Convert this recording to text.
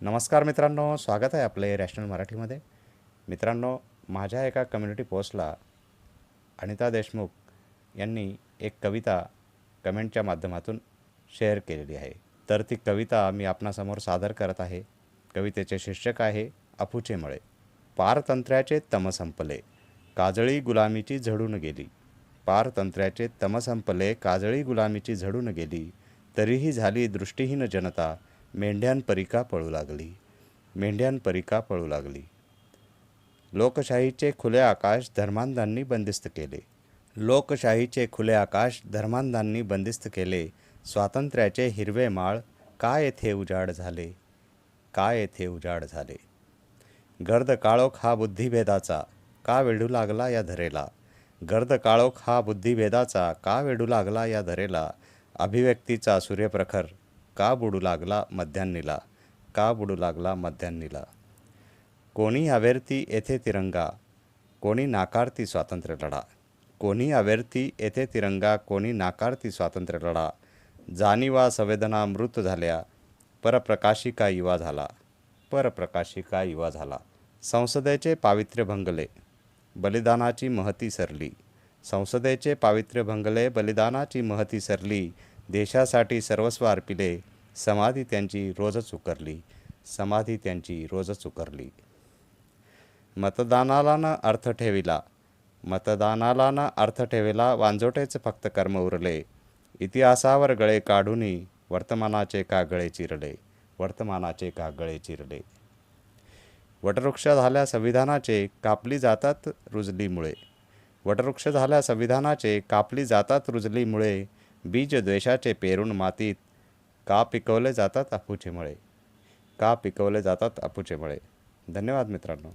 नमस्कार मित्रांनो स्वागत आहे आपले रॅशनल मराठीमध्ये. मित्रांनो माझ्या एका कम्युनिटी पोस्टला अनिता देशमुख यांनी एक कविता कमेंटच्या माध्यमातून शेअर केलेली आहे. तर ती कविता मी आपणासमोर सादर करत आहे. कवितेचे शीर्षक आहे अफूचे मळे पारतंत्र्याचे तम संपले काजळी गुलामीची झडून गेली. पारतंत्र्याचे तम संपले काजळी गुलामीची झडून गेली. तरीही झाली दृष्टीहीन जनता मेंढ्यांपरिका पळू लागली. मेंढ्यांपरिका पळू लागली. लोकशाहीचे खुले आकाश धर्मांधांनी बंदिस्त केले. लोकशाहीचे खुले आकाश धर्मांधांनी बंदिस्त केले. स्वातंत्र्याचे हिरवे माळ काय येथे उजाड झाले? काय येथे उजाड झाले? गर्द काळोख हा बुद्धिभेदाचा का वेढू लागला या धरेला? गर्द काळोख हा बुद्धिभेदाचा का वेढू लागला या धरेला? अभिव्यक्तीचा सूर्यप्रखर का बुडू लागला मध्यान्नीला? का बुडू लागला मध्यान्नीला? कोणी अवेरती येथे तिरंगा कोणी नाकारती स्वातंत्र्य लढा? कोणी अवेरती येथे तिरंगा कोणी नाकारती स्वातंत्र्य लढा? जाणीवा संवेदना मृत झाल्या परप्रकाशिका युवा झाला परप्रकाशिका युवा झाला. संसदेचे पावित्र्य भंगले बलिदानाची महती सरली. संसदेचे पावित्र्य भंगले बलिदानाची महती सरली देशासाठी सर्वस्व अर्पिले समाधी त्यांची रोजच उकरली समाधी त्यांची रोजच उकरली मतदानाला अर्थ ठेविला मतदानाला अर्थ ठेविला वांजोटेच फक्त कर्म उरले. इतिहासावर गळे काढूनी वर्तमानाचे का गळे चिरले वर्तमानाचे का गळे चिरले. वटवृक्ष झाल्या संविधानाचे कापली जातात रुजलीमुळे. वटवृक्ष झाल्या संविधानाचे कापली जातात रुजलीमुळे बीजद्वेषाचे पेरून मातीत का पिकवले जातात अफूचे मळे? का पिकवले जातात अफूचे मळे? धन्यवाद मित्रांनो.